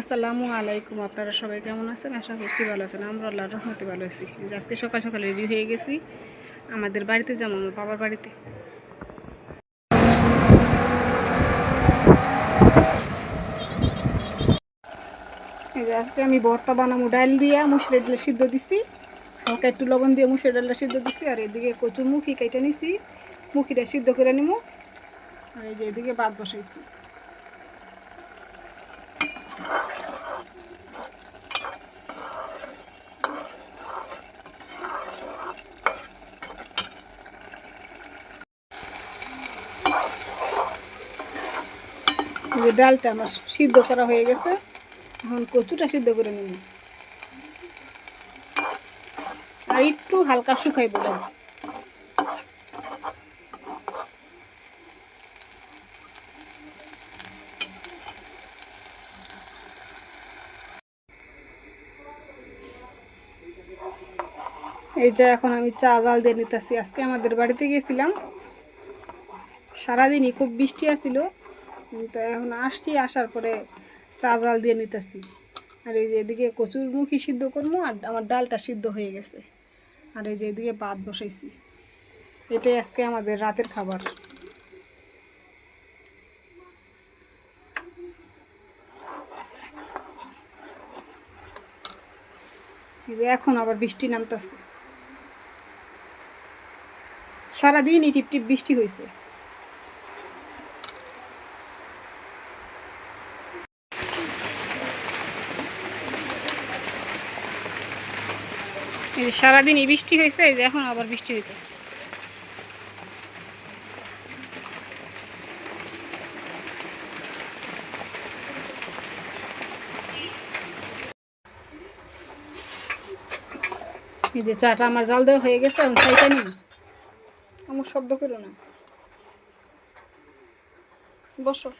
আসসালামু আলাইকুম, আপনারা সবাই কেমন আছেন? আশা করছি ভালো আছেন। আমরা আল্লাহর রহমতে ভালো আছি। আজকে সকাল সকাল রেডি হয়ে গেছি আমাদের বাড়িতে যাব, আমার বাবার বাড়িতে। এই আজকে আমি ভর্তা বানাবো, ডাল দিয়ে মুসুরের ডাল সিদ্ধ দিছি। হালকা একটু লবণ দিয়ে মুসুরের ডালটা সিদ্ধ দিছি, আর এদিকে কচুর মুখি কেটে নিছি। মুখিটা সিদ্ধ করে নিমু। আর এই যে এদিকে ভাত বসাইছি। যে ডালটা আমার সিদ্ধ করা হয়ে গেছে, এখন কচুটা সিদ্ধ করে নিব। আর একটু হালকা শুকাই বলে এই যে এখন আমি চা জাল দিয়ে নিতেছি। আজকে আমাদের বাড়িতে গেছিলাম সারাদিনই খুব বৃষ্টি আসছিল তো এখন আসছি, আসার পরে চা জাল দিয়ে নিতেছি। আর এই যে এদিকে কচুর মুখি সিদ্ধ করব আর আমার ডালটা সিদ্ধ হয়ে গেছে। আর এই যে এদিকে ভাত বসাইছি। এটাই আজকে আমাদের রাতের খাবার। এই এখন আবার বৃষ্টি নামতেছে। সারাদিনই টিপ টিপ বৃষ্টি হয়েছে যে সারাদিনই বৃষ্টি হয়েছে, এই যে এখন আবার বৃষ্টি হইতেছে। এই যে চাটা আমার জাল দেওয়া হয়ে গেছে, এখন চাইটা নিই। আমার শব্দ করো না। বসো।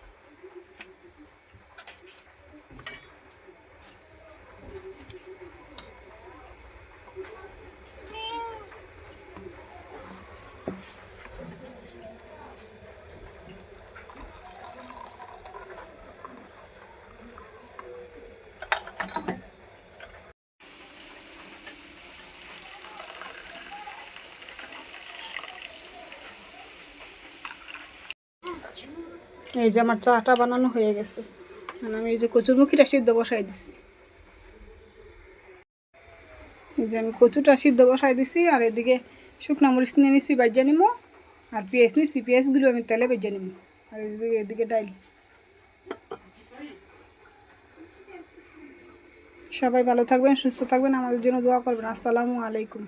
এই যে আমার চাটা বানানো হয়ে গেছে। আর আমি এই যে কচুরমুখিটা সিদ্ধ বসাই দিছি। এই যে আমি কচুটা সিদ্ধ বসাই দিছি আর এদিকে শুকনা মরিচ নিয়ে নিছি বাজ্যা নিমো, আর পেঁয়াজ নিছি। পেঁয়াজগুলো আমি তেলে বেজে নিমো। আর এদিকে এদিকে ডাইল। সবাই ভালো থাকবেন, সুস্থ থাকবেন, আমাদের জন্য দোয়া করবেন। আসসালামু আলাইকুম।